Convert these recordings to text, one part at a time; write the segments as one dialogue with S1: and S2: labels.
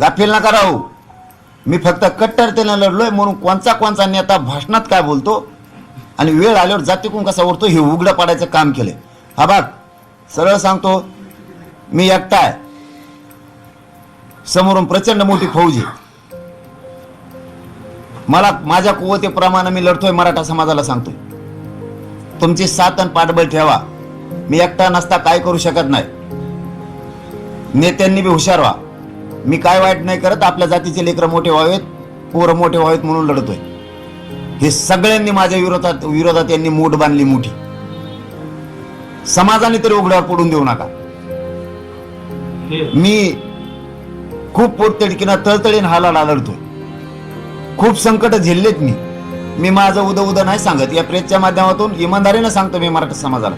S1: गाफील नका राहू. मी फक्त कट्टरतेने लढलोय म्हणून कोणचा कोणचा नेता भाषणात काय बोलतो आणि वेळ आल्यावर जातीकून कसा उरतो हे उघडं पाडायचं काम केलंय. हा बाग सरळ सांगतो मी एकटा आहे. समोरून प्रचंड मोठी फौज आहे. मला माझ्या कुवतेप्रमाणे मी लढतोय मराठा समाजाला सांगतोय. तुमची साथ आणि पाठबळ ठेवा. मी एकटा नसता काय करू शकत नाही. नेत्यांनी बी हुशार व्हा. मी काय वाईट नाही करत आपल्या जातीचे लेकरं मोठे व्हावेत पोरं मोठे व्हावेत म्हणून लढतोय. हे सगळ्यांनी माझ्या विरोधात विरोधात यांनी मूठ बांधली मोठी. समाजाने तरी उघड्यावर पडून देऊ नका. मी खूप पोटतिडकीनं तळतळीन हालाला लढतोय खूप संकट झेललेत मी. मी माझं उदं उदं नाही सांगत. या प्रेसच्या माध्यमातून इमानदारीनं सांगतो मी मराठा समाजाला.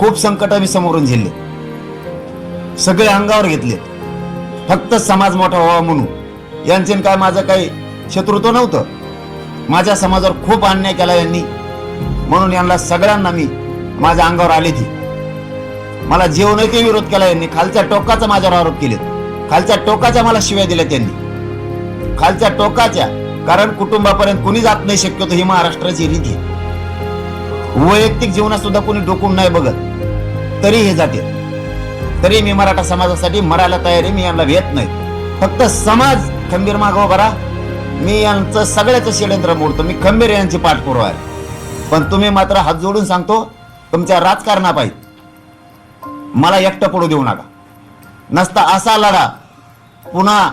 S1: खूप संकट मी समोरून झेलले सगळे अंगावर घेतले फक्त समाज मोठा व्हावा म्हणून. यांचे काय माझं काही शत्रुत्व नव्हतं? माझ्या समाजावर खूप अन्याय केला यांनी. म्हणून यांना सगळ्यांना मी माझ्या अंगावर आले ती. मला जेवणाचे विरोध केला यांनी. खालच्या टोकाचा माझ्यावर आरोप केले खालच्या टोकाच्या मला शिव्या दिल्या त्यांनी. खालच्या टोकाच्या कारण कुटुंबापर्यंत कुणी जात नाही शक्यतो ही महाराष्ट्राची रीती. वैयक्तिक जीवनात सुद्धा कोणी डोकून नाही बघत. तरी हे जाते. तरी मी मराठा समाजासाठी मरायला तयारी मी यांना भेट नाही. फक्त समाज खंबीर मागव करा मी यांचं सगळ्याचं षडयंत्र मोडतो. मी खंबीर यांची पाठपुरावा आहे. पण तुम्ही मात्र हात जोडून सांगतो तुमच्या राजकारणापायी मला एकटं पडू देऊ नका. नसता असा लढा पुन्हा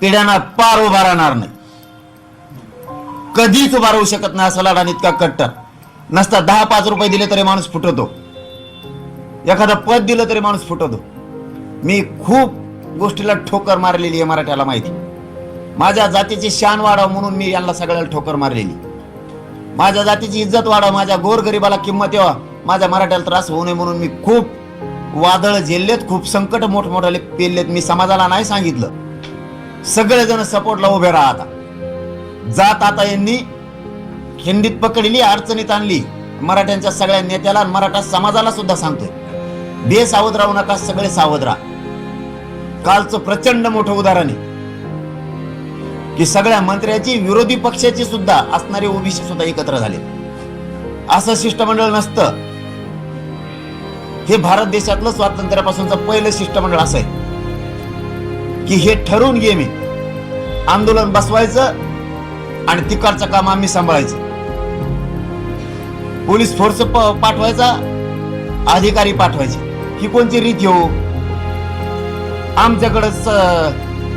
S1: पिढ्यांना पार उभा राहणार नाही. कधीच उभा राहू शकत नाही असा लढा इतका कट्टर. नसता दहा पाच रुपये दिले तरी माणूस फुटतो. एखादं पद दिलं तरी माणूस फुटतो. मी खूप गोष्टीला ठोकर मारलेली आहे मराठ्याला माहिती. माझ्या जातीची शान वाढावं म्हणून मी यांना सगळ्याला ठोकर मारलेली. माझ्या जातीची इज्जत वाढावं माझ्या गोरगरिबाला किंमत यावा माझ्या मराठ्याला त्रास होऊ नये म्हणून मी खूप वादळ झेललेत खूप संकट मोठमोठाले पेललेत. मी समाजाला नाही सांगितलं. सगळेजण सपोर्टला उभे राहा आता जात आता यांनी खिंडीत पकडली अडचणीत आणली. मराठ्यांच्या सगळ्या नेत्याला मराठा समाजाला सुद्धा सांगतोय. बेसावध राहू नका सगळे सावध राहा. कालचं प्रचंड मोठं उदाहरण आहे. की सगळ्या मंत्र्याची विरोधी पक्षाची सुद्धा असणारे ओबीसी सुद्धा एकत्र झाले. असं शिष्टमंडळ नसतं. हे भारत देशातलं स्वातंत्र्यापासूनचं पहिलं शिष्टमंडळ असं आहे. की हे ठरवून घे मी. आंदोलन बसवायचं आणि तिकडचं काम आम्ही सांभाळायचं. पोलीस फोर्स प- पाठवायचा अधिकारी पाठवायचे. ही कोणती रीत हो? आमच्याकडे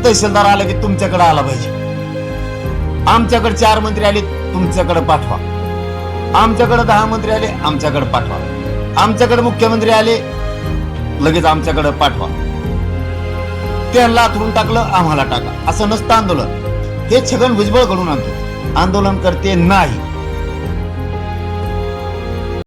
S1: तहसीलदार आला की तुमच्याकडे आला पाहिजे. आमच्याकडे चार मंत्री आले तुमच्याकडे पाठवा. आमच्याकडे दहा मंत्री आले आमच्याकडे पाठवा. आमच्याकडे मुख्यमंत्री आले लगेच आमच्याकडे पाठवा. त्यांना आथरून टाकलं आम्हाला टाका. असं नसतं आंदोलन. हे छगन भुजबळ घडून आणतो. आंदोलन करते नाही.